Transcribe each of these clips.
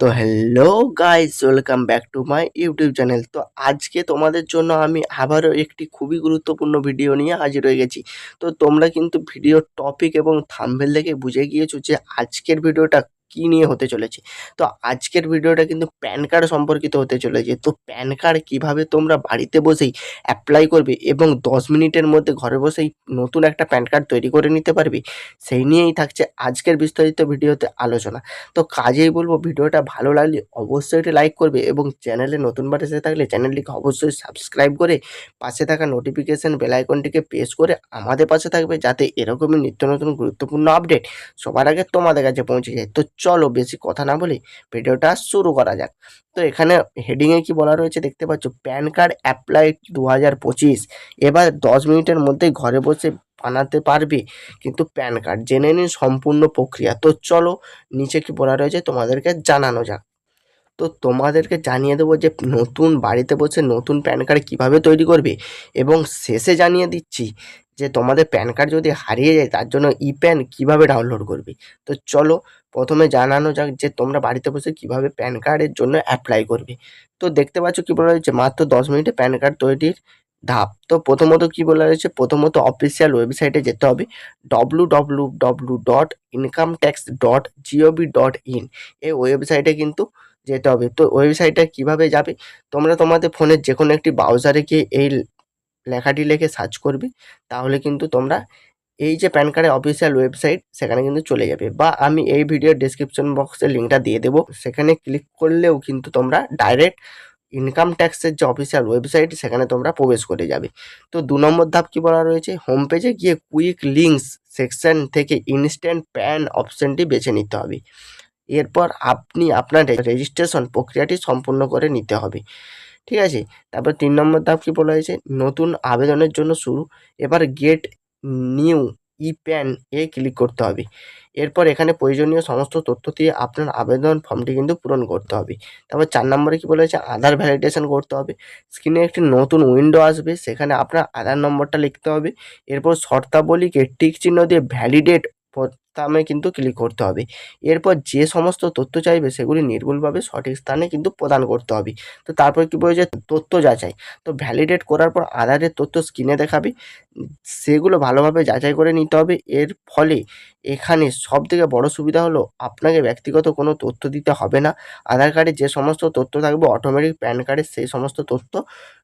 তো hello guys welcome back to my YouTube channel তো আজকে তোমাদের জন্য আমি আবারও একটি খুবই গুরুত্বপূর্ণ ভিডিও নিয়ে হাজির হয়ে গেছি। তো তোমরা কিন্তু ভিডিওর টপিক এবং থামভেল দেখে বুঝে গিয়েছো যে আজকের ভিডিওটা কী নিয়ে হতে চলেছে? তো আজকের ভিডিওটা কিন্তু প্যান কার্ড সম্পর্কিত হতে চলেছে। তো প্যান কার্ড কীভাবে তোমরা বাড়িতে বসেই অ্যাপ্লাই করবে এবং দশ মিনিটের মধ্যে ঘরে বসেই নতুন একটা প্যান কার্ড তৈরি করে নিতে পারবে, সেই নিয়েই থাকছে আজকের বিস্তারিত ভিডিওতে আলোচনা। তো কাজেই বলব, ভিডিওটা ভালো লাগলে অবশ্যই একটি লাইক করবে এবং চ্যানেলে নতুনবার এসে থাকলে চ্যানেলটিকে অবশ্যই সাবস্ক্রাইব করে পাশে থাকা নোটিফিকেশান বেল আইকনটিকে প্রেস করে আমাদের পাশে থাকবে যাতে এরকমই নিত্য নতুন গুরুত্বপূর্ণ আপডেট সবার আগে তোমাদের কাছে পৌঁছে যায়। তো চলো বেশি কথা না বলে ভিডিওটা শুরু করা যাক। তো এখানে হেডিংয়ে কি বলা রয়েছে দেখতে পাচ্ছ প্যান কার্ড অ্যাপ্লাই দু হাজার পঁচিশ। এবার দশ মিনিটের মধ্যেই ঘরে বসে বানাতে পারবে, কিন্তু প্যান কার্ড জেনে নিন সম্পূর্ণ প্রক্রিয়া। তো চলো নিচে কি বলা রয়েছে তোমাদেরকে জানানো যাক। তো তোমাদেরকে জানিয়ে দেবো যে নতুন বাড়িতে বসে নতুন প্যান কার্ড কীভাবে তৈরি করবে এবং শেষে জানিয়ে দিচ্ছি যে তোমাদের প্যান কার্ড যদি হারিয়ে যায় তার জন্য ই প্যান কীভাবে ডাউনলোড করবে। তো চলো প্রথমে জানানো যাক যে তোমরা বাড়িতে বসে কীভাবে প্যান কার্ডের জন্য অ্যাপ্লাই করবে। তো দেখতে পাচ্ছ কী বলা রয়েছে মাত্র দশ মিনিটে প্যান কার্ড তৈরির ধাপ। তো প্রথমত কি বলা রয়েছে প্রথমত অফিসিয়াল ওয়েবসাইটে যেতে হবে। W W W dot income tax dot G O V dot in এই ওয়েবসাইটে কিন্তু যেতে হবে। তো ওয়েবসাইটে কীভাবে যাবে? তোমরা তোমাদের ফোনের যে কোনো একটি ব্রাউজারে গিয়ে এই লেখাটি লিখে সার্চ করবে। তাহলে কিন্তু তোমরা এই যে প্যান কার্ডের অফিসিয়াল ওয়েবসাইট সেখানে কিন্তু চলে যাবে। বা আমি এই ভিডিওর ডিসক্রিপশন বক্সে লিঙ্কটা দিয়ে দেবো। সেখানে ক্লিক করলেও কিন্তু তোমরা ডাইরেক্ট ইনকাম ট্যাক্সের যে অফিসিয়াল ওয়েবসাইট সেখানে তোমরা প্রবেশ করে যাবে। তো দু নম্বর ধাপ কী বলা রয়েছে? হোম পেজে গিয়ে কুইক লিঙ্কস সেকশন থেকে ইনস্ট্যান্ট প্যান অপশানটি বেছে নিতে হবে। এরপর আপনি আপনার রেজিস্ট্রেশন প্রক্রিয়াটি সম্পূর্ণ করে নিতে হবে। ঠিক আছে? তারপর তিন নম্বর ধাপ কী বলা হয়েছে? নতুন আবেদনের জন্য শুরু। এবার গেট নিউ ই প্যান এ ক্লিক করতে হবে। এরপর এখানে প্রয়োজনীয় সমস্ত তথ্য দিয়ে আপনার আবেদন ফর্মটি কিন্তু পূরণ করতে হবে। তারপর চার নম্বরে কী বলেছে আধার ভ্যালিডেশন করতে হবে। স্ক্রিনে একটি নতুন উইন্ডো আসবে, সেখানে আপনার আধার নম্বরটা লিখতে হবে। এরপর শর্তাবলীকে টিক চিহ্ন দিয়ে ভ্যালিডেট বোতামে কিন্তু ক্লিক করতে হবে। এরপর যে সমস্ত তথ্য চাইবে সেগুলি নির্ভুলভাবে সঠিক স্থানে কিন্তু প্রদান করতে হবে। তো তারপর কী বলেছে তথ্য যাচাই। তো ভ্যালিডেট করার পর আধারের তথ্য স্ক্রিনে দেখাবে। সেগুলো ভালোভাবে যাচাই করে নিতে হবে। এর ফলে এখানে সব থেকে বড় সুবিধা হলো আপনাকে ব্যক্তিগত কোনো তথ্য দিতে হবে না। আধার কার্ডে যে সমস্ত তথ্য থাকবে অটোমেটিক প্যান কার্ডের সেই সমস্ত তথ্য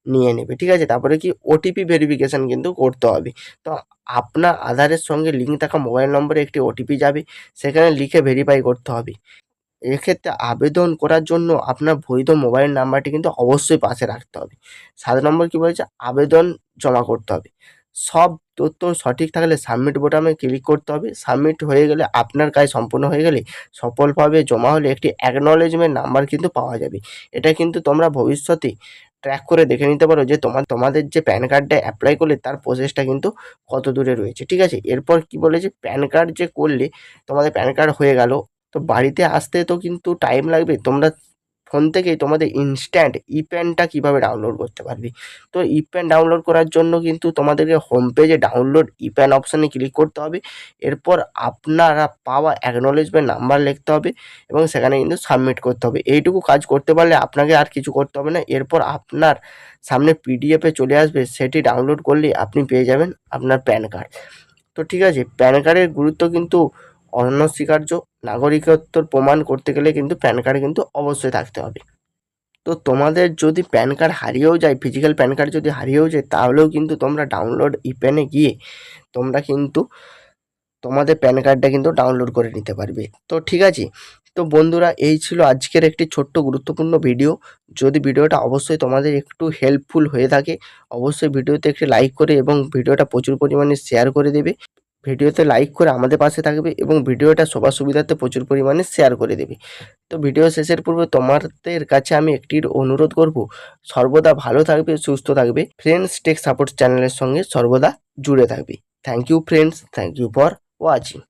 নিয়ে নেবে, ঠিক আছে? তারপরে কি ওটিপি ভেরিফিকেশান কিন্তু করতে হবে। তো আপনার আধারের সঙ্গে লিঙ্ক থাকা মোবাইল নম্বরে একটি ওটিপি যাবে, সেখানে লিখে ভেরিফাই করতে হবে। এক্ষেত্রে আবেদন করার জন্য আপনার বৈধ মোবাইল নাম্বারটি কিন্তু অবশ্যই পাশে রাখতে হবে। সাত নম্বর কী বলেছে? আবেদন জমা করতে হবে। সব তথ্য সঠিক থাকলে সাবমিট বোতামে ক্লিক করতে হবে। সাবমিট হয়ে গেলে আপনার কাজ সম্পূর্ণ হয়ে গেলে সফলভাবে জমা হলে একটি অ্যাকনলেজমেন্ট নাম্বার কিন্তু পাওয়া যাবে। এটা কিন্তু তোমরা ভবিষ্যতে ট্র্যাক করে দেখে নিতে পারো যে তোমার তোমাদের যে প্যান কার্ডটা অ্যাপ্লাই করলে তার প্রসেসটা কিন্তু কত দূরে রয়েছে, ঠিক আছে? এরপর কি বলেছে? প্যান কার্ড যে করলে তোমাদের প্যান কার্ড হয়ে গেল। তো বাড়িতে আসতে তো কিন্তু টাইম লাগবে। তোমরা ফোন থেকেই তোমাদের ইনস্ট্যান্ট ই প্যানটা কীভাবে ডাউনলোড করতে পারবে? তো ই প্যান ডাউনলোড করার জন্য কিন্তু তোমাদেরকে হোম পেজে ডাউনলোড ই প্যান অপশানে ক্লিক করতে হবে। এরপর আপনারা পাওয়া অ্যাকনোলেজমেন্ট নাম্বার লিখতে হবে এবং সেখানে কিন্তু সাবমিট করতে হবে। এইটুকু কাজ করতে পারলে আপনাকে আর কিছু করতে হবে না। এরপর আপনার সামনে পিডিএফে চলে আসবে, সেটি ডাউনলোড করলে আপনি পেয়ে যাবেন আপনার প্যান কার্ড তো ঠিক আছে প্যান কার্ডের গুরুত্ব কিন্তু অনস্বীকার্য নাগরিকত্বর প্রমাণ করতে গেলে কিন্তু প্যান কার্ড কিন্তু অবশ্যই থাকতে হবে। তো তোমাদের যদি প্যান কার্ড হারিয়েও যায় ফিজিক্যাল প্যান কার্ড যদি হারিয়েও যায়, তাহলেও কিন্তু তোমরা ডাউনলোড ই প্যানে গিয়ে তোমরা কিন্তু তোমাদের প্যান কার্ডটা কিন্তু ডাউনলোড করে নিতে পারবে। তো ঠিক আছে? তো বন্ধুরা, এই ছিল আজকের একটি ছোট্ট গুরুত্বপূর্ণ ভিডিও যদি ভিডিওটা অবশ্যই তোমাদের একটু হেল্পফুল হয়ে থাকে, অবশ্যই ভিডিওতে একটি লাইক করে এবং ভিডিওটা প্রচুর পরিমাণে শেয়ার করে দেবে। ভিডিওতে লাইক করে আমাদের পাশে থাকবে এবং ভিডিওটা সবার সুবিধাতে প্রচুর পরিমাণে শেয়ার করে দেবে। তো ভিডিও শেষের পূর্বে তোমাদের কাছে আমি একটি অনুরোধ করব, সর্বদা ভালো থাকবে, সুস্থ থাকবে। ফ্রেন্ডস টেক সাপোর্ট চ্যানেলের সঙ্গে সর্বদা জুড়ে থাকবে। Thank you friends thank you for watching